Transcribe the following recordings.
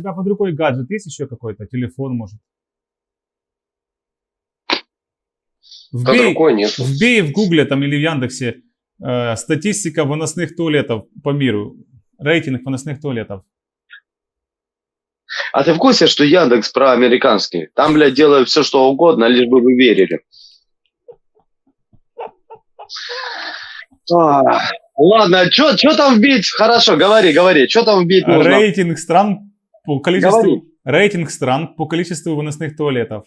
тебя под рукой гаджет есть еще какой-то? Телефон, может? Под Вбей, рукой нет. вбей в Гугле там или в Яндексе э, статистика выносных туалетов по миру. Рейтинг выносных туалетов. А ты в курсе, что Яндекс про американский? Там, блядь, делают все, что угодно, лишь бы вы верили. А, Ладно, что там вбить? Хорошо, говори, говори. Что там вбить нужно? Рейтинг стран по количеству... Говори. Рейтинг стран по количеству выносных туалетов.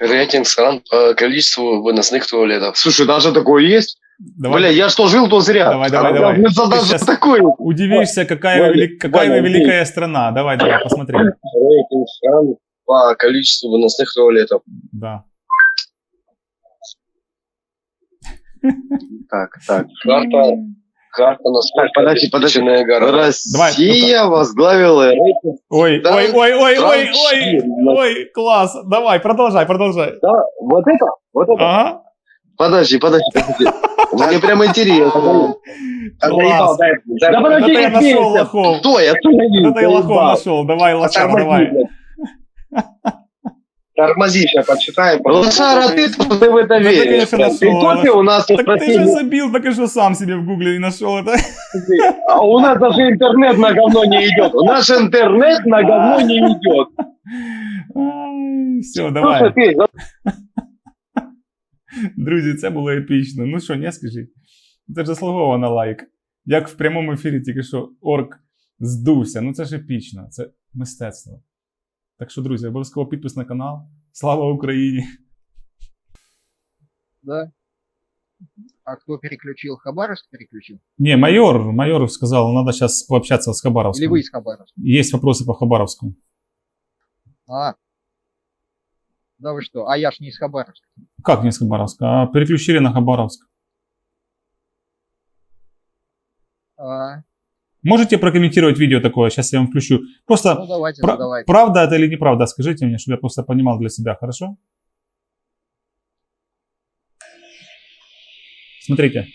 Рейтинг стран по количеству выносных туалетов. Слушай, даже такое есть? Давай. Бля, я что жил, то зря. Давай, давай, А, давай. Ты даже щас- такое. Удивишься, какая, Ваня, вели- какая Ваня, великая страна. Давай, давай, посмотри. Рейтинг стран по количеству выносных туалетов. Да. Так, так. Карта, карта насколько Так, подожди, подожди. гора. Россия возглавила рейтинг. Ой, Да, ой, ой, ой, ой, ой, ой, класс. Давай, продолжай, продолжай. Да, вот это, вот это. Ага. Подожди, подожди, подожди. Мне прям интересно. Класс. Да Это подожди, я нашел лохов. Стой, останови. Это я лохов нашел. Давай, лошара, давай. Тормози, сейчас почитаем. Лошара, ты тут ты в это Ну, ты, веришь. конечно, Ты нашел, кофе у нас тут Так ты же просили, забил, так и что сам себе в гугле и нашел это. а у нас даже интернет на говно не идет. У нас интернет на говно не идет. Все, Слушай, давай. ты, за- Друзі, це було епічно. Ну що, не скажіть? Це ж заслуговано на лайк. Як в прямому ефірі тільки що орк здувся. Ну це ж епічно, це мистецтво. Так що, друзі, обов'язково підпис на канал. Слава Україні! Да. А кто переключил? Хабаровск переключил? Не, майор, майор сказал, надо сейчас пообщаться с Или Хабаровском. вы из Хабаровска? Есть вопросы по Хабаровску. А. Да вы что? А я ж не из Хабаровска. Как не с Хабаровска? А переключили на Хабаровск. А, Можете прокомментировать видео такое? Сейчас я вам включу. Просто ну давайте, Пра- задавайте. Правда это или неправда? Скажите мне, чтобы я просто понимал для себя, хорошо? Смотрите.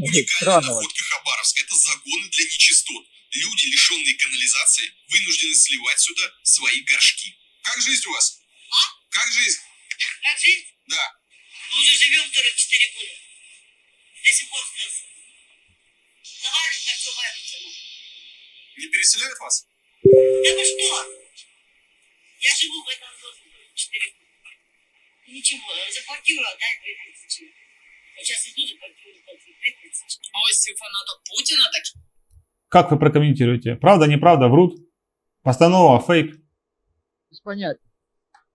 Ой, Странно. вот. находка Хабаровска – это загоны для нечистот. Люди, лишенные канализации, вынуждены сливать сюда свои горшки. Как жизнь у вас? Как жизнь? Как жизнь? Да. Мы уже живем 44 года. До сих пор. Заваривать так все варится. ну. Не переселяют вас? Да вы что? Я живу в этом доме 44 года. Ничего, за квартиру отдай 2000. Я сейчас иду за квартиру, платить 2000. А ось у фаната Путіна так Как вы прокомментируете? Правда, неправда, врут? Постанова, фейк? Без понятия.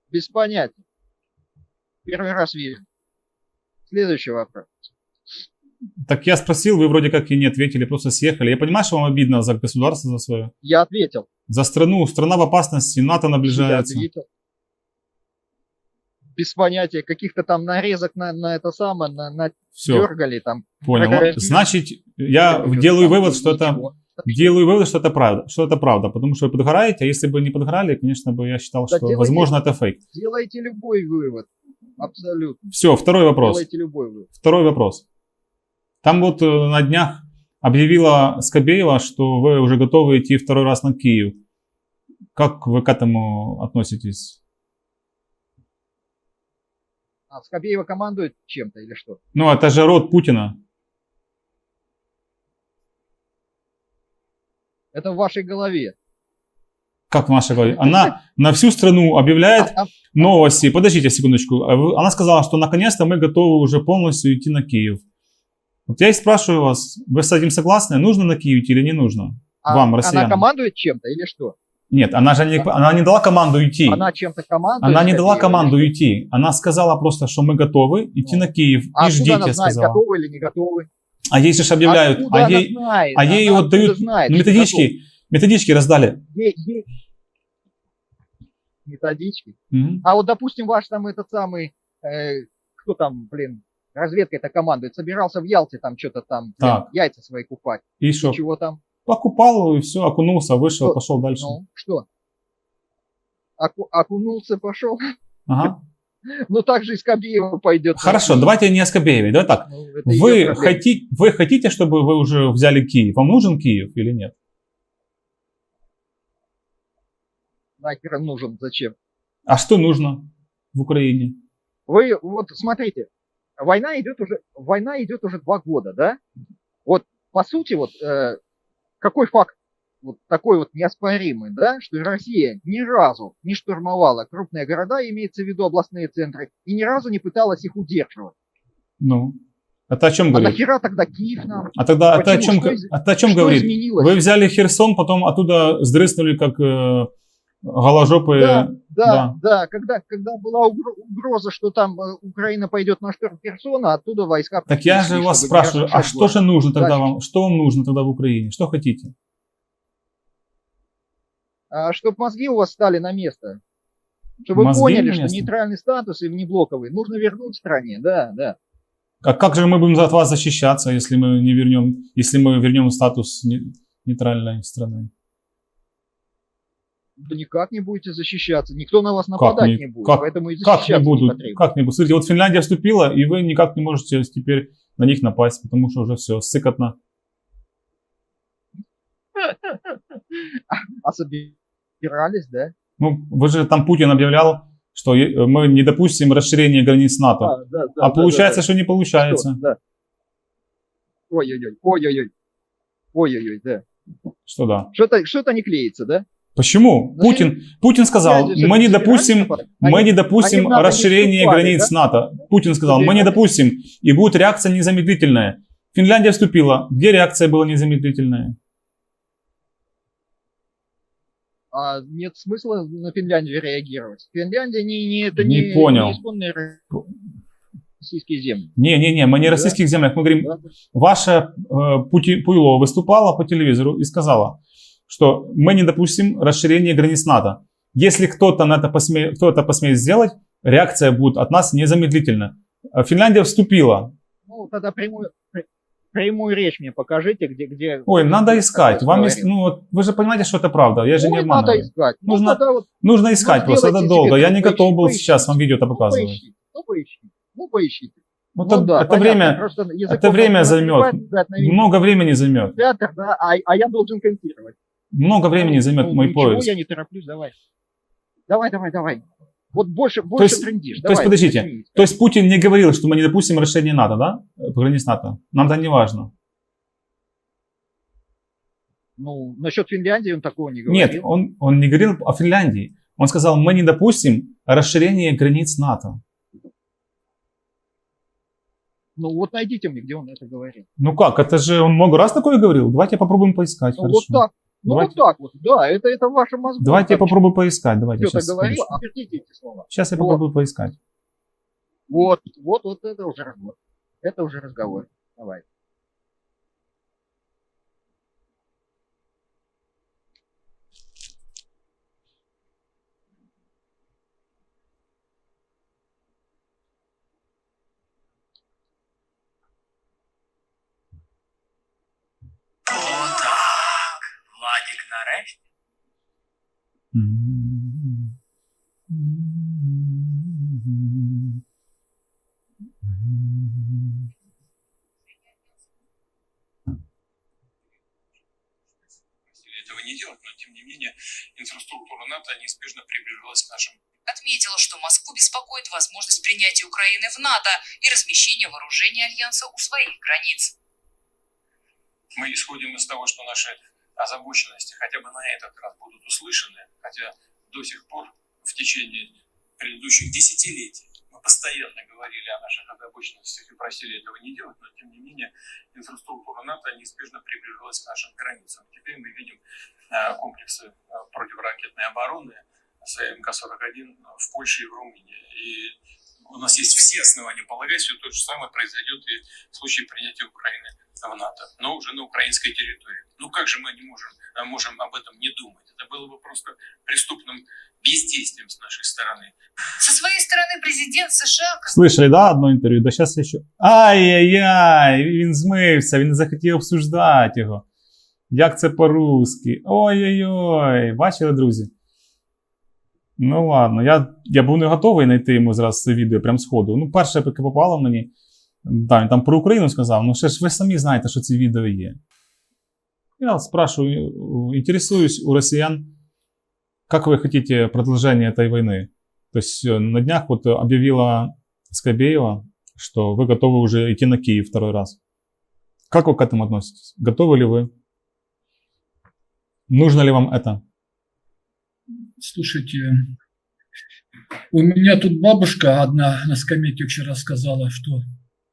Без понятия. Первый раз вижу. Следующий вопрос. Так я спросил, вы вроде как и не ответили, просто съехали. Я понимаю, что вам обидно за государство за свое. Я ответил. За страну. Страна в опасности, НАТО Я наближается. ответил. Без понятия. Каких-то там нарезок на, на это самое, на, на Все, дергали там. понял. Какая- Значит, я Там делаю вывод, что это ничего. Делаю вывод, что это правда, что это правда, потому что вы подгораете, а если бы не подгорали, конечно бы я считал, Да что делайте. возможно это фейк. Делайте любой вывод. Абсолютно. Все, второй вопрос. Делайте любой вывод. Второй вопрос. Там вот э, на днях объявила Скобеева, что вы уже готовы идти второй раз на Киев. Как вы к этому относитесь? А Скобеева командует чем-то или что? Ну, это же род Путина. Это в вашей голове. Как в нашей голове? Она на всю страну объявляет А- а- новости. Подождите секундочку. Вы- Она сказала, что наконец-то мы готовы уже полностью идти на Киев. Вот я и спрашиваю вас, вы с этим согласны? Нужно на Киев идти или не нужно? а- Вам, она россиянам. командует чем-то или что? Нет, она же не, она не дала команду идти. Она чем-то командует? Она не дала команду или идти. Она сказала просто, что мы готовы идти Ну. на Киев. А и ждите, она знает, сказала. готовы или не готовы? А ей же объявляют. Откуда А она ей, знает? а ей Она вот дают знает, ну, методички. Методички раздали. Ей- ей- Методички. Мгм. А вот, допустим, ваш там этот самый, э, кто там, блин, разведкой это командует, собирался в Ялте там что-то там, блин, Так. яйца свои купать. И что? Чего там? Покупал и все, окунулся, вышел, Что? пошел дальше. Ну, что? Оку- окунулся, пошел. Ага. Ну, так же и Скобеева пойдет. Хорошо, давайте не о Скобееве. Давай так. Ну, Вы, проблема. хоти, вы хотите, чтобы вы уже взяли Киев? Вам нужен Киев или нет? нахер нужен, зачем? А что нужно в Украине? Вы вот смотрите, война идет уже, война идет уже два года, да? Вот по сути вот э, какой факт вот такой вот неоспоримый, да, что Россия ни разу не штурмовала крупные города, имеется в виду областные центры, и ни разу не пыталась их удерживать. Ну, это о чем А говорит? нахера тогда Киев нам? А тогда это о чем, Что это о чем что говорит? изменилось? Вы взяли Херсон, потом оттуда сдрыснули, как э, голожопые. Да, да, да. да, когда, когда была угро- угроза, что там э, Украина пойдет на штурм Херсона, оттуда войска... Так я же вас спрашиваю, а что же нужно тогда Дальше. вам? Что вам нужно тогда в Украине? Что хотите? а, чтобы мозги у вас стали на место. Чтобы вы Мозги поняли, на что нейтральный статус и внеблоковый нужно вернуть стране, да, да. А как же мы будем от вас защищаться, если мы не вернем, если мы вернем статус не- нейтральной страны? Да никак не будете защищаться, никто на вас нападать не- не, будет, как- поэтому и Как защищаться не будут? потребуется. Как не будут? Смотрите, вот Финляндия вступила, и вы никак не можете теперь на них напасть, потому что уже все, сыкотно. А собирались, да? Ну, вы же там Путин объявлял, что мы не допустим расширения границ НАТО. А, да, да, а да, получается, да, что не да. получается. Да. Ой-ой-ой, ой-ой-ой, ой-ой-ой, да. Что да? Что-то, что-то не клеится, да? Почему? Ну, Путин, Путин сказал, мы не допустим, мы не допустим вступали, границ НАТО. Путин сказал, мы не допустим, и будет реакция незамедлительная. Финляндия вступила. Где реакция была незамедлительная? А нет смысла на Финляндию реагировать. Финляндия не, не, это Не не, понял. не исконные российские земли. Не-не-не, мы не о Да. российских землях, мы говорим, Да? Ваша э, Пути- Пуйло выступала по телевизору и сказала, что мы не допустим расширения границ НАТО. Если кто-то на это посмеет, кто это посмеет сделать, реакция будет от нас незамедлительно. А Финляндия вступила. Ну, тогда прямую, пр- прямую речь мне покажите, где... где Ой, надо искать. Вам есть, ну, вот вы же понимаете, что это правда. Я же не Ой, надо обманываю. искать. Ну, Нужно- тогда вот, Нужно искать Ну, просто, это долго. Я не готов был поищите, сейчас вам видео это ну, показывать. ну, поищите, ну, поищите. Ну, Ну, это, да, это понятно, время, это время надо займет. много времени займет. Театр, да, а, а я должен контировать. Много времени займет ну, мой ничего, поиск. я не тороплюсь, давай. Давай, давай, давай. Вот больше, больше есть- трендишь. то есть, подождите. То есть Путин не говорил, что мы не допустим расширения НАТО, да? Э, Границ НАТО. Нам это не важно. Ну, насчет Финляндии он такого не говорил. Нет, он, он не говорил о Финляндии. Он сказал, мы не допустим расширения границ НАТО. Ну, вот найдите мне, где он это говорил. Ну как, это же он много раз такое говорил. Давайте попробуем поискать. Ну, хорошо. вот так. Ну, Давайте. вот так вот. Да, это, это ваше мозги. Давайте я попробую поискать. Давайте сейчас. говорил, а эти слова. Сейчас я Вот. попробую поискать. Вот, вот, вот это уже разговор. Это уже разговор. Давай. Отак. Владик нарешті. просили этого не делать, но тем не менее НАТО неизбежно приближалась к нашим Отметила, что Москву беспокоит возможность принятия Украины в НАТО и размещения вооружений Альянса у своих границ. Мы исходим из того, что наши озабоченности хотя бы на этот раз будут услышаны, хотя до сих пор в течение предыдущих десятилетий постоянно говорили о наших озабоченностях и просили этого не делать, но тем не менее инфраструктура НАТО неизбежно приближалась к нашим границам. Теперь мы видим э, комплексы э, противоракетной обороны с МК-41 в Польше и в Румынии. И у нас есть все основания полагать, что то же самое произойдет и в случае принятия Украины в НАТО, но уже на украинской территории. Ну как же мы не можем, э, можем об этом не думать? Это было бы просто преступным бездействием с нашей стороны. Со своей стороны президент США Слышали, да, одно інтерв'ю? Да зараз я ще. Ай-яй-яй, він змився, він не захотів обсуждати його. Як це по-русски? Ой-ой-ой. Бачили, друзі? Ну ладно, я, я був не готовий знайти йому зараз це відео прям сходу. Ну, перше, яке попало мені, да, він там про Україну сказав, ну ще ж ви самі знаєте, що це відео є. Я спрашиваю, інтересуюсь у росіян, Как вы хотите продолжение этой войны? То есть э, на днях вот объявила Скобеева, что вы готовы уже идти на Киев второй раз. Как вы к этому относитесь? Готовы ли вы? Нужно ли вам это? Слушайте, у меня тут бабушка одна на скамейке вчера сказала, что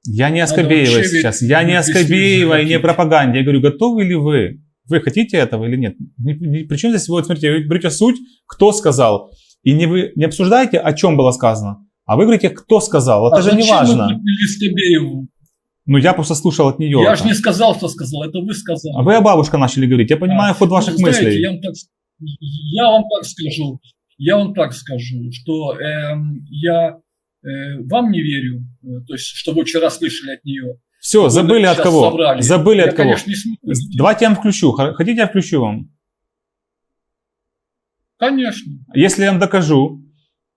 Я не о Надо Скобеевой вообще сейчас. Я не о если Скобеевой, не пропаганде. Я говорю, готовы ли вы? Вы хотите этого или нет? Не- не- Причем здесь, вот смотрите, вы берете суть, кто сказал. И не вы не обсуждаете, о чем было сказано, а вы говорите, кто сказал. Это «А же не важно. Ну, я просто слушал от нее. Я же не сказал, что сказал, это вы сказали. А вы о бабушка начали говорить. Я понимаю А, ход ваших ну, знаете, мыслей. Я вам, так, я вам так скажу, я вам так скажу, что эм, я э, вам не верю, э, то есть, что вы вчера слышали от нее. Все, забыли от кого? соврали. Забыли я, от кого? конечно, не смогу. Давайте я вам включу. Хотите, я включу вам? Конечно. Если я вам докажу,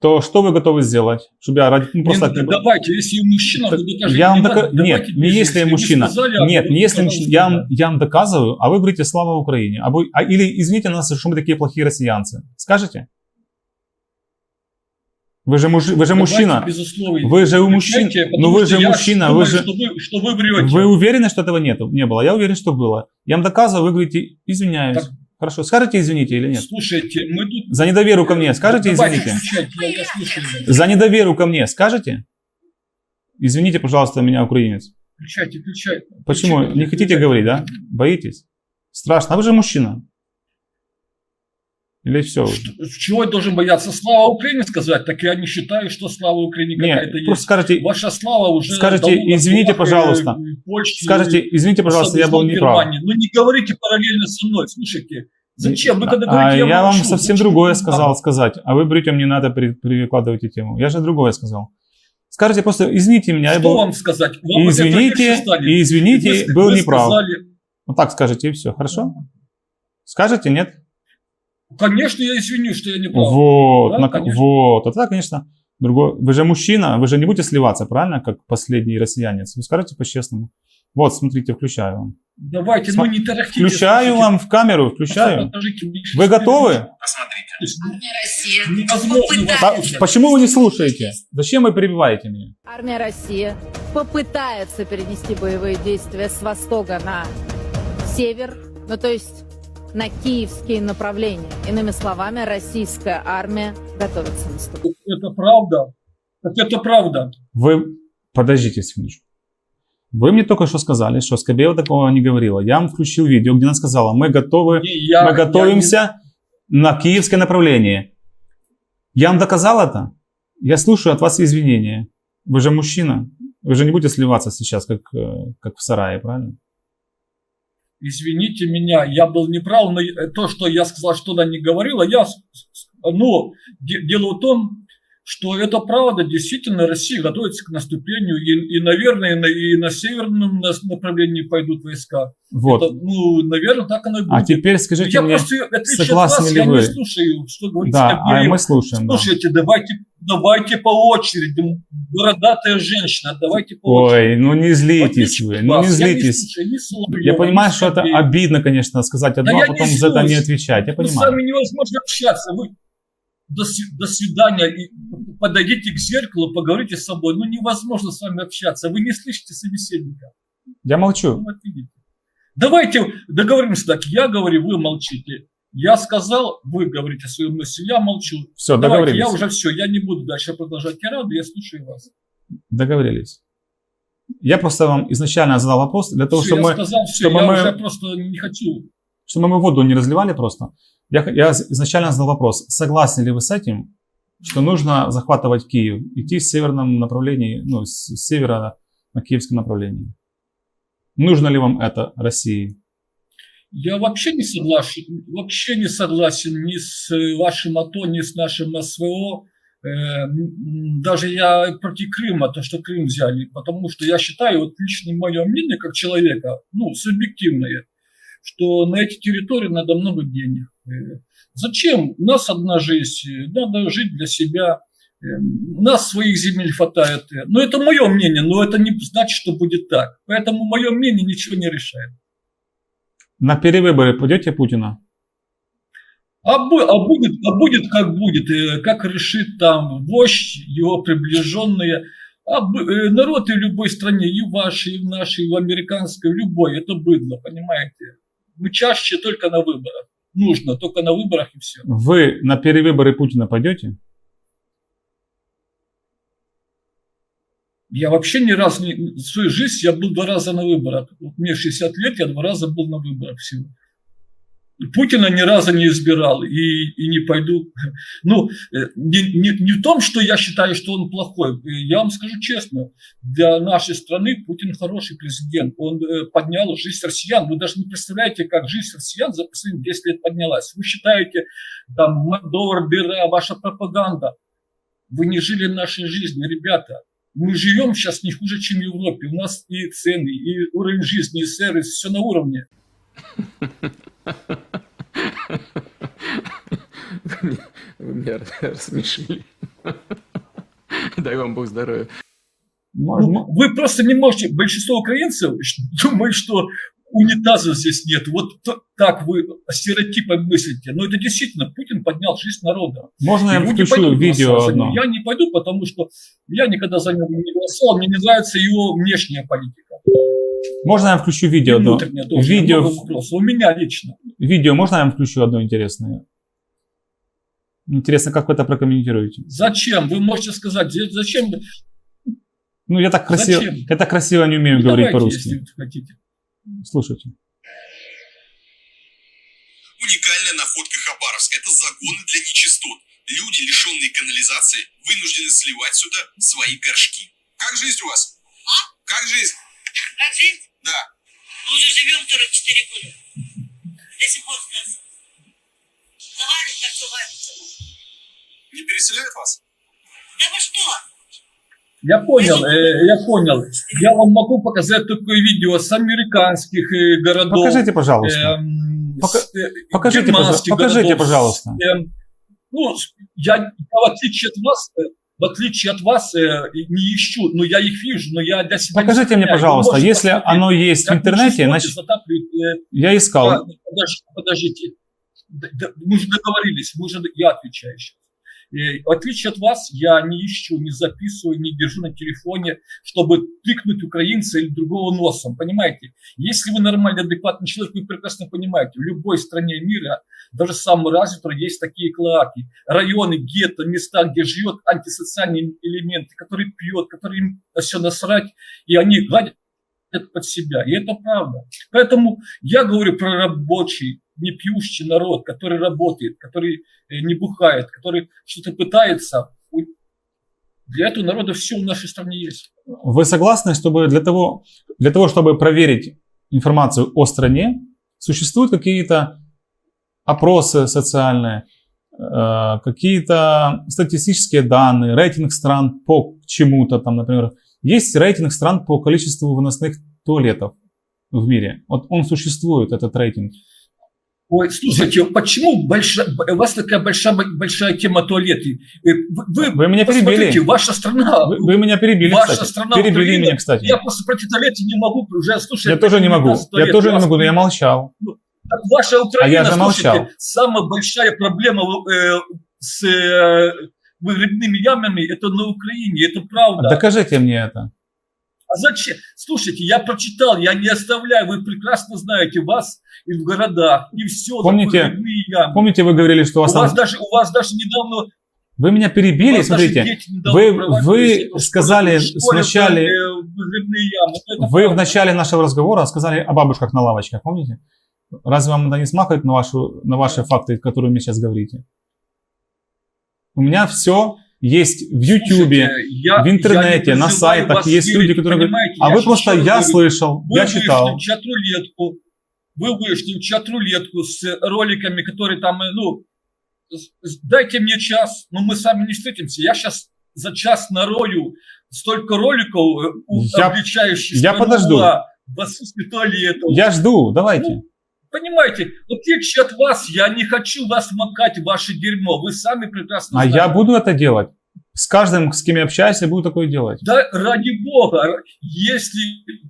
то что вы готовы сделать? Чтобы я ради... ну, просто... Не, давайте, если мужчина, вы докажите. Я вам надо, Нет, давайте не если я вы мужчина. сказали, Нет, вы не если мужчина. Я вам, я вам доказываю, а вы говорите «Слава Украине». А вы, а, или извините нас, что мы такие плохие россиянцы. Скажете? Вы же, мужи, вы же Давайте мужчина. Вы же у мужчин. Ну вы же мужчина. думаю, Вы же... Что вы, что вы врете. Вы уверены, что этого нет? Не было. Я уверен, что было. Я вам доказываю, вы говорите «Извиняюсь». Так. Хорошо. Скажете «Извините» или нет? Слушайте, мы тут... За недоверу ко мне скажете Давайте «Извините»? включайте, я, я слушаю. За недоверу ко мне скажете? Извините, пожалуйста, меня украинец. Включайте, включайте. Почему? Включайте, Не хотите включайте. говорить, да? Боитесь? Страшно. А вы же мужчина. Или все? Что- Чего я должен бояться? Слава Украине сказать? Так я не считаю, что слава Украине какая-то есть. скажите, Ваша слава уже... Скажите, извините, слухах, пожалуйста. э, Польши, скажите, извините, пожалуйста, я был неправ. Ну не говорите параллельно со мной, слушайте. Зачем? Вы когда А говорите, я, вам молчу. совсем Зачем другое вы сказал надо? сказать, а вы берете мне надо при- прикладываете тему. Я же другое сказал. Скажите просто, извините меня, я Что был... вам сказать? Вам извините, и извините, Вы- был вы неправ. сказали- Вот так скажете и все, хорошо? Скажете, нет? Конечно, я извинюсь, что я не прав. Вот, Да, на- конечно. вот. А тогда, конечно, другой. Вы же мужчина, вы же не будете сливаться, правильно, как последний россиянец. Вы скажете по-честному. Вот, смотрите, включаю вам. Давайте, Сма- ну не тарахтите. Включаю слушайте. вам в камеру, включаю. Вы готовы? Посмотрите. Россия Невозможно А попытается почему вы не слушаете? Зачем вы перебиваете меня? Армия России попытается перенести боевые действия с востока на север, ну то есть на киевские направления. Иными словами, российская армия готовится наступать. Это правда. Так это правда. Вы подождите секундочку. Вы мне только что сказали, что Скобеева такого не говорила. Я вам включил видео, где она сказала, мы готовы, Не, я- мы я готовимся на киевское направление. Я вам доказал это? Я слушаю от вас извинения. Вы же мужчина. Вы же не будете сливаться сейчас, как, э, как в сарае, правильно? Извините меня, я был неправ, но то, что я сказал, что она не говорила, я, ну, де- дело в том, что это правда, действительно, Россия готовится к наступлению, и, и наверное, и на, и на северном направлении пойдут войска. Вот. Это, ну, наверное, так оно и будет. А теперь скажите я мне, просто, согласны вас, ли я вы? не слушаю, что говорит да, а мы слушаем. да. Слушайте, давайте, давайте по очереди. Бородатая женщина, давайте по очереди. Ой, ну не злитесь вы, ну не вас, я злитесь. слушаю ни Соловьева, Я понимаю, ни что это обидно, конечно, сказать одно, Да а я потом не за это не отвечать. Я Ну, с понимаю. вами невозможно общаться. Вы до, до свидания. И подойдите к зеркалу, поговорите с собой. Ну, невозможно с вами общаться. Вы не слышите собеседника. Я Ну, молчу. вот видите. Давайте договоримся так. Я говорю, вы молчите. Я сказал, вы говорите свою мысль, я молчу. Все, Давайте, договорились. я уже все, я не буду дальше продолжать тираду, я слушаю вас. Договорились. Я просто вам изначально задал вопрос для того, Всё, чтобы я мы, сказал все, чтобы я мы- уже просто не хочу. чтобы мы воду не разливали просто. Я, я изначально задал вопрос, согласны ли вы с этим, что нужно захватывать Киев, идти в северном направлении, ну, с севера на киевском направлении. Нужно ли вам это России? Я вообще не согласен, вообще не согласен ни с вашим АТО, ни с нашим СВО. Э, Даже я против Крыма, то, что Крым взяли, потому что я считаю, вот лично мое мнение как человека, ну, субъективное, что на эти территории надо много денег. Зачем? У нас одна жизнь, э, надо жить для себя. Э, У нас своих земель хватает. Но это мое мнение, но это не значит, что будет так. Поэтому мое мнение ничего не решает. На перевыборы пойдете Путина? А, бу- а будет, а будет как будет, э, как решит там вождь, его приближенные. А э, народ и в любой стране, и в вашей, и в нашей, и в американской, в любой, это быдло, понимаете? Мы чаще только на выборах. Нужно только на выборах и все. Вы на перевыборы Путина пойдете? Я вообще ни разу не... В свою жизнь я был два раза на выборах. Вот мне 60 лет, я два раза был на выборах всего. Путина ни разу не избирал и, и не пойду. Ну, э, не, не, не в том, что я считаю, что он плохой. Я вам скажу честно, для нашей страны Путин хороший президент. Он э, поднял жизнь россиян. Вы даже не представляете, как жизнь россиян за последние 10 лет поднялась. Вы считаете, там, доллар, дыра, ваша пропаганда. Вы не жили нашей жизнью, ребята. Мы живем сейчас не хуже, чем в Европе. У нас и цены, и уровень жизни, и сервис, все на уровне. Вы меня рассмешили. Дай вам Бог здоровья. Можно. Ну, Вы просто не можете, большинство украинцев думают, что унитаза здесь нет. Вот так вы стереотипом мыслите. Но это действительно, Путин поднял жизнь народа. Можно я включу видео одно? Я не пойду, потому что я никогда за него не голосовал. Мне не нравится его внешняя политика. Можно я включу видео одно? Видео. У меня лично. видео можно я вам включу одно интересное? Интересно, как вы это прокомментируете? Зачем? Вы можете сказать, за- зачем? Ну, я так красиво, Зачем? я так красиво не умею Ну, говорить давайте, по-русски. если хотите. Слушайте. Уникальная находка Хабаровска – это загоны для нечистот. Люди, лишенные канализации, вынуждены сливать сюда свои горшки. Как жизнь у вас? А? Как жизнь? Как жизнь? Да. Мы уже живем 44 года. До сих пор остался. Завалит, как завалится. Не переселяют вас? Да вы что? Я понял, э, я понял. Я вам могу показать такое видео с американских э, городов. Покажите, пожалуйста. эм, Пока- с, э, покажите, германских пожа- покажите, городов, пожалуйста. эм, ну, я в отличие от вас, э, в отличие от вас, э, не ищу, но я их вижу, но я для себя Покажите мне, пожалуйста, если посмотреть, оно есть в интернете, значит, э, я искал. подождите, подождите. Да- мы же договорились, мы же, я отвечаю сейчас. Э, В отличие от вас, я не ищу, не записываю, не держу на телефоне, чтобы тыкнуть украинца или другого носом, понимаете? Если вы нормальный, адекватный человек, вы прекрасно понимаете, в любой стране мира, даже самой развитой, есть такие клоаки, районы, гетто, места, где живет антисоциальный элемент, который пьет, который им все насрать, и они гладят под себя. И это правда. Поэтому я говорю про рабочий, не пьющий народ, который работает, который э, не бухает, который что-то пытается. Для этого народа все в нашей стране есть. Вы согласны, чтобы для того, для того, чтобы проверить информацию о стране, существуют какие-то опросы социальные, э, какие-то статистические данные, рейтинг стран по чему-то там, например. Есть рейтинг стран по количеству выносных туалетов в мире. Вот он существует, этот рейтинг. Ой, слушайте, почему большая, у вас такая большая, большая тема туалеты? Э, Вы, вы, меня перебили. ваша страна, Вы, вы меня перебили, ваша кстати. страна Перебили Украина. меня, кстати. я просто про туалеты не могу уже слушать. Я тоже не могу. 15 Я тоже не могу, но я молчал. Так Ваша Украина, А я слушайте, самая большая проблема э, с э, выгребными ямами это на Украине, это правда. Докажите мне это. А зачем? Слушайте, я прочитал, я не оставляю, вы прекрасно знаете, вас и в городах, и все, Помните- ямы. Помните, вы говорили, что у у вас вас там... даже, у вас даже недавно Вы меня перебили, вас смотрите. Вы, вы сказали школе, в школе, сначала... э, Вы в начале нашего разговора сказали о бабушках на лавочках, помните? Разве вам это не смахивает на, вашу, на ваши факты, которые вы мне сейчас говорите? У меня все есть в я- в интернете, я на сайтах есть верить, люди, которые говорят, а вы просто, я говорю, слышал, Вы я вышли читал. в чат-рулетку, вы вышли в чат-рулетку с роликами, которые там, э, ну, дайте мне час, но мы с вами не встретимся. Я сейчас за час нарою столько роликов, э, Я- обличающих я подожду. в отсутствии туалетов. Я жду, давайте. Ну, Понимаете, в отличие от вас, я не хочу вас макать в ваше дерьмо. Вы сами прекрасно А знаете. я буду это делать. С каждым, с кем я общаюсь, я буду такое делать. Да ради бога, если,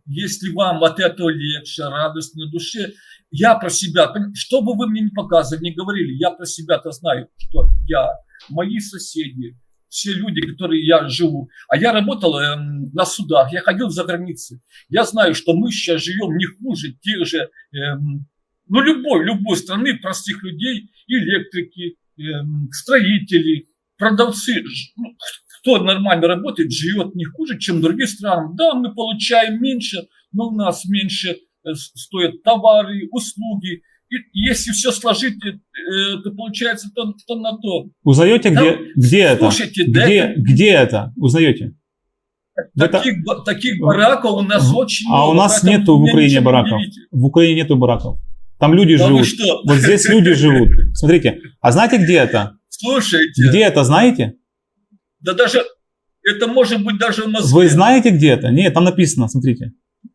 если вам от этого легче, радостно на душе, я про себя, что бы вы мне не показывали, не говорили, я про себя-то знаю, что я, мои соседи, все люди, которые я живу. А я работал эм, на судах, я ходил за границей. Я знаю, что мы сейчас живем не хуже тех же, эм, ну, любой, любой страны, простых людей, электрики, эм, строители, продавцы, ну, кто нормально работает, живет не хуже, чем в других странах. Да, мы получаем меньше, но у нас меньше э, стоят товары, услуги. И если все сложить, э, то получается то, то на то. Узнаете, где, Да, где это? слушайте, да Где, это- где это? Узнаете? Это- Таких, ба- таких бараков у нас очень А у много, нас поэтому нету в Украине бараков. В Украине нету бараков. Там люди Да живут. что? Вот здесь люди живут. Смотрите, а знаете, где это? Слушайте, Где это, знаете? да даже, это может быть даже в Москве. Вы знаете, где это? Нет, там написано, смотрите.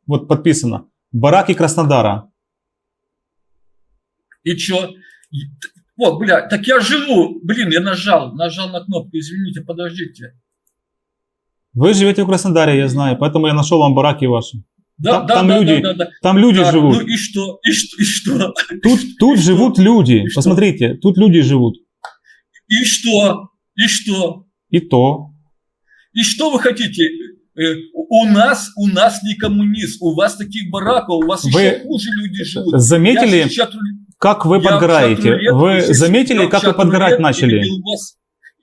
Вот подписано. Бараки Краснодара. И т- Вот, бля, так я живу. Блин, я нажал, нажал на кнопку. Извините, подождите. Вы живете в Краснодаре, я знаю, поэтому я нашел вам бараки ваши. Да, Там- да, там да, люди да, да, да. Там люди Так, живут. Ну и что? И что? И что? Тут, тут и что? живут люди. И что? Посмотрите, тут люди живут. И что? И что? И то. И что вы хотите? Э, У нас, у нас не коммунист, у вас таких бараков, у вас Вы еще хуже люди живут. заметили, ру- как вы подгораете? чат-рулетке, Вы заметили, как вы подгорать начали?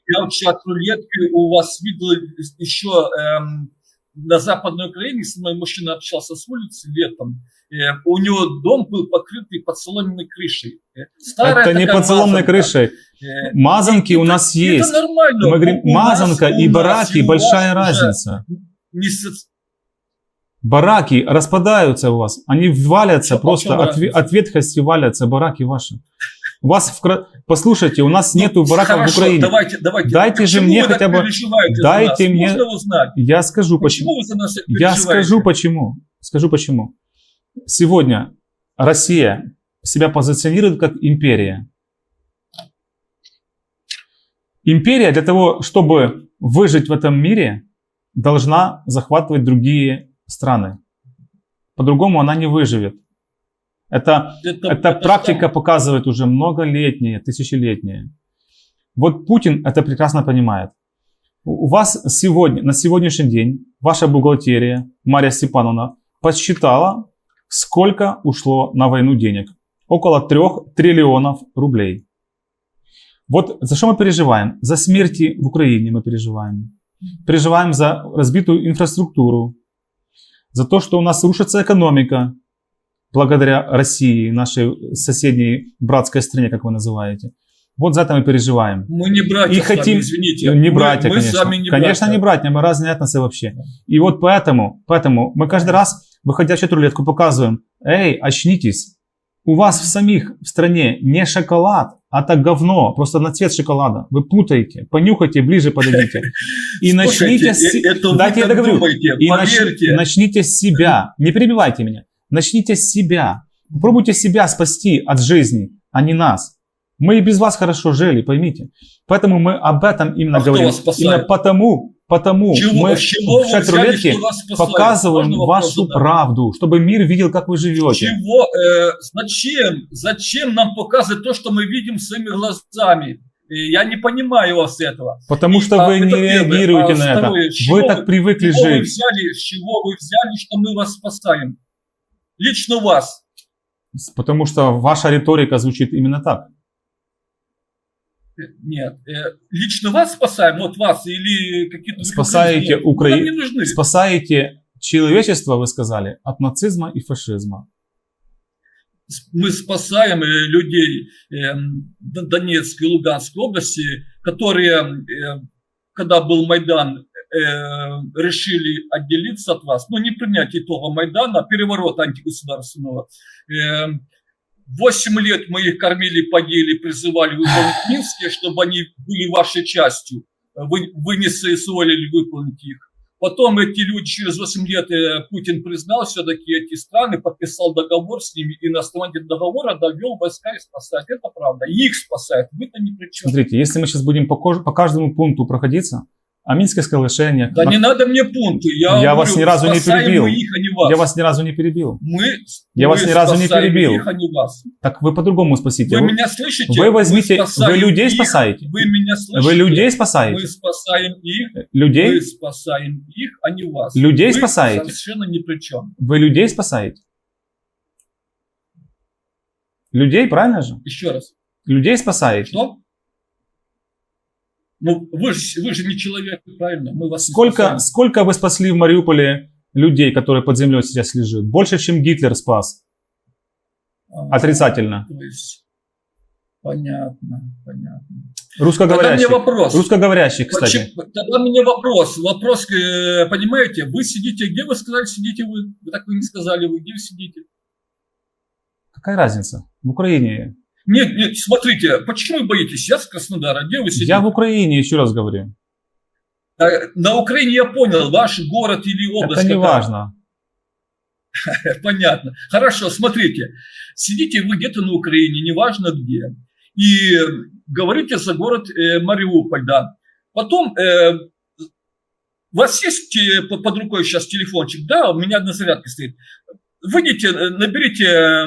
Я в чат-рулетке у вас видел еще эм, на Западной Украине, с мой мужчина общался с улицы летом. Э, у него дом был покрытый под соломенной крышей. Э, старая Это не соломенной мазанка. крышей. Э, Мазанки у нас это есть. нормально. Мы говорим, У- нас- мазанка и нас бараки и у большая разница. не соц- Бараки распадаются у вас. Они валятся Чё, просто от, от ветхости валятся бараки ваши. У вас в кра- Послушайте, у нас нету бараков Ну, Хорошо, в Украине. Давайте, давайте. Дайте же мне хотя бы- дайте мне- Можно узнать? Я скажу почему. Почему вы за нас Я скажу почему. Скажу почему. Сегодня Россия себя позиционирует как империя. Империя для того, чтобы выжить в этом мире, должна захватывать другие страны. По-другому она не выживет. Это, Это, эта это практика что? показывает уже многолетняя, тысячелетняя. Вот Путин это прекрасно понимает. У вас сегодня, на сегодняшний день ваша бухгалтерия, Мария Степановна, подсчитала, сколько ушло на войну денег. Около 3 триллионов рублей. Вот за что мы переживаем? За смерти в Украине мы переживаем. Переживаем за разбитую инфраструктуру, за то, что у нас рушится экономика благодаря России, нашей соседней братской стране, как вы называете. Вот за это мы переживаем. Мы не братья И хотим- извините. Не Мы- братья, мы, конечно. с вами не конечно, братья. не братья, мы разные этносы вообще. И вот поэтому, поэтому мы каждый раз, выходя в рулетку, показываем, эй, очнитесь. У вас в самих в стране не шоколад, а так говно, просто на цвет шоколада. Вы путаете, понюхайте, ближе подойдите. И начните... с- э- Дайте я договорю. И начните с себя. Не перебивайте меня. Начните с себя. Попробуйте себя спасти от жизни, а не нас. Мы и без вас хорошо жили, поймите. Поэтому мы об этом именно А говорим. Именно потому, потому Чего- мы чего в вас спасает? показываем вашу задать? правду, чтобы мир видел, как вы живете. Чего? э, зачем? Зачем нам показывать то, что мы видим своими глазами? И Я не понимаю вас этого. Потому И, что а, вы это не первое. реагируете А на это. второе, с чего Вы так привыкли чего вы жить. взяли, с чего вы взяли, что мы вас спасаем? Лично вас. Потому что ваша риторика звучит именно так. Нет. э, Лично вас спасаем, вот вас или какие-то... Спасаете люди? Нет, Украи- Нам не нужны. Спасаете человечество, вы сказали, от нацизма и фашизма. мы спасаем э, людей э, Донецкой и Луганской области, которые, когда был Майдан, э, решили отделиться от вас, но не принять итога Майдана, переворота антигосударственного. Э, Восемь лет мы их кормили, поели, призывали выполнить Минские, чтобы они были вашей частью. Вы, вы не соизволили выполнить их. Потом эти люди, через 8 лет э, Путин признал все-таки эти страны, подписал договор с ними и на основании договора довел войска и спасать. Это правда. И их спасает. Вы-то ни при чем. Смотрите, если мы сейчас будем по, по каждому пункту проходиться, о Минских соглашениях. Да на- не надо мне пункты. Я, Я говорю, вас ни разу не перебил. мы их, а не вас. Я вас ни разу не перебил. Мы, Я мы вас ни разу не перебил. их, а не вас. Так вы по-другому спасите. Вы Вы, меня слышите? вы возьмите, Мы вы людей их. спасаете. Вы меня слышите? Вы людей Мы спасаете. спасаем их. Людей? Мы спасаем их, а не вас. Людей Вы спасаете? совершенно ни при чем. Вы людей спасаете. Людей, правильно же? Еще раз. Людей спасаете. Что? Ну, вы же, вы же не человек, правильно? Мы вас Сколько, сколько вы спасли в Мариуполе людей, которые под землей сейчас лежат? Больше, чем Гитлер спас. А, Отрицательно. То есть, понятно, понятно. Русскоговорящих. Тогда мне вопрос. Русскоговорящих, кстати. Почему- Тогда мне вопрос. Вопрос, э, понимаете, вы сидите, где вы сказали, сидите вы? Вы так вы не сказали, вы где вы сидите? Какая разница? В Украине. Нет, нет, смотрите, почему вы боитесь? Я с Краснодара, где вы сидите? Я в Украине, еще раз говорю. Э, На Украине я понял, ваш город или область. Это не какая. важно. Понятно. Хорошо, смотрите. Сидите вы где-то на Украине, неважно где, и говорите за город э, Мариуполь, да. Потом э, у вас есть э, по- под рукой сейчас телефончик, да, у меня на зарядке стоит. Выйдите, э, наберите э,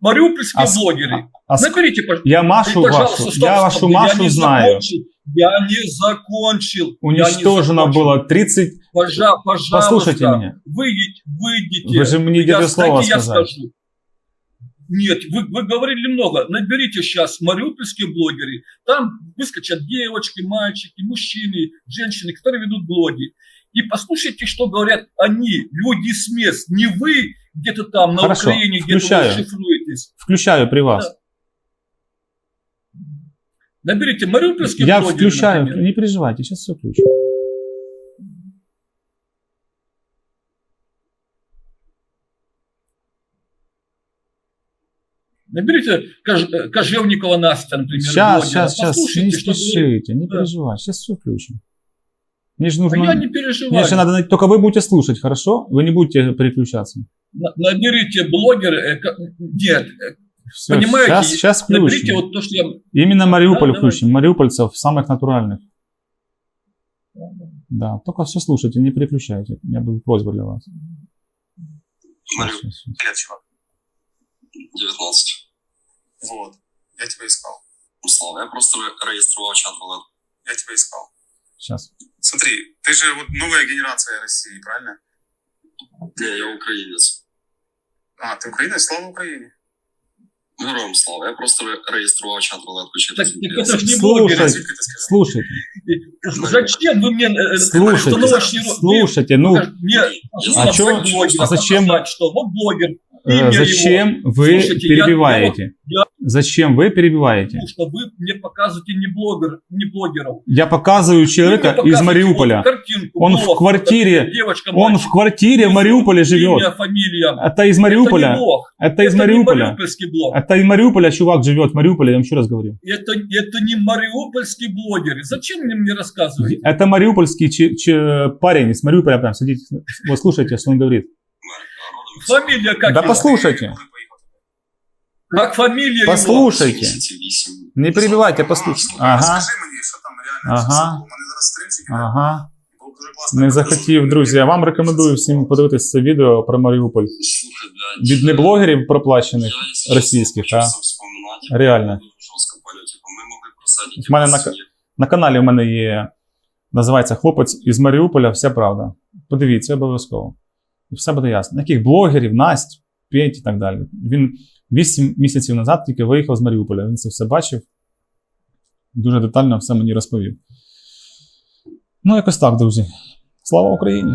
мариупольские А блогеры. А с- Наберите, пож- Я Машу пожалуйста, вашу, стоп, я стоп, вашу я Машу не знаю. закончил. Я не закончил. я не Уничтожено закончил. было 30... Пожа- пожалуйста, Послушайте меня. Выйдите, выйдите. Вы же мне Я слово я сказали. скажу. Нет, вы, вы говорили много. Наберите сейчас мариупольские блогеры. Там выскочат девочки, мальчики, мужчины, женщины, которые ведут блоги. И послушайте, что говорят они, люди с мест. Не вы где-то там на Хорошо, Украине, где-то вы шифруетесь. Включаю при вас. Наберите мариупольские Я блогеры, включаю, например. не переживайте, сейчас все включу. Наберите Кож- э, Кожевникова Настя, например. Сейчас, блогера. сейчас, сейчас, не спешите, не Да. переживайте, сейчас все включим. Мне же А нужно... я не переживаю. Мне же надо... Только вы будете слушать, хорошо? Вы не будете переключаться. На- Наберите блогер. э, Нет, э, Все, Понимаете, сейчас, сейчас наберите включим. вот то, что я... Именно Мариуполь Да, включим, мариупольцев, самых натуральных. Да, только все слушайте, не переключайте. У меня будет просьба для вас. Щас. лет, чувак. 19. Вот. Я тебя искал. Слава, я просто реєстрував чат в Я тебя искал. Сейчас. Смотри, ты же вот новая генерация России, правильно? Ні, я українець. А, ты украинец? Слава Украине. Героям слава. Я просто реєстрував чат рулетку чи Так, так это ж не блогеры. Слушайте, Сколько ты сказал? слушайте, Зачем вы мне... э, слушайте, установочные ро- слушайте, ну, Мне- мне А нужно чё- блогера а зачем- показать, что вот блогер, э, имя зачем его. вы Слушайте, я- перебиваете? я- Зачем вы перебиваете? потому что вы мне показываете не блогер, не блогеров. Я показываю человека из Мариуполя. картинку, Он в блог, квартире, девочка, Он в квартире в Мариуполе живет. Имя, фамилия. Это из Это Мариуполя. не блог. Это из Это не Мариуполя. мариупольский блог. Это из Мариуполя чувак живет в Мариуполе, я вам еще раз говорю. Это, это не мариупольские блогеры. Зачем мне мне рассказывать? Это мариупольский чи- чи- парень из Мариуполя прям сидите. Вот слушайте, что он говорит. Фамилия как Да его? послушайте, Как фамилия его? послушайте. Не перебивайте, послушайте. Ага, Розкажи мені, що там реально Ага. У мене зараз ага. Було дуже класно. Не захотів, друзі. Я вам рекомендую всім подивитися це відео про Маріуполь. Слухай, блядь. Від не блогерів проплачених. Російських, а? Реально. жорстко болю. Типу, ми могли просадити. В мене на- На каналі в мене є. Називається Хлопець із Маріуполя. Вся правда. Подивіться обов'язково. І все буде ясно. Яких блогерів, Насть, Петь і так далі. Він 8 місяців назад тільки виїхав з Маріуполя. Він це все бачив. Дуже детально все мені розповів. Ну, якось так, друзі. Слава Україні!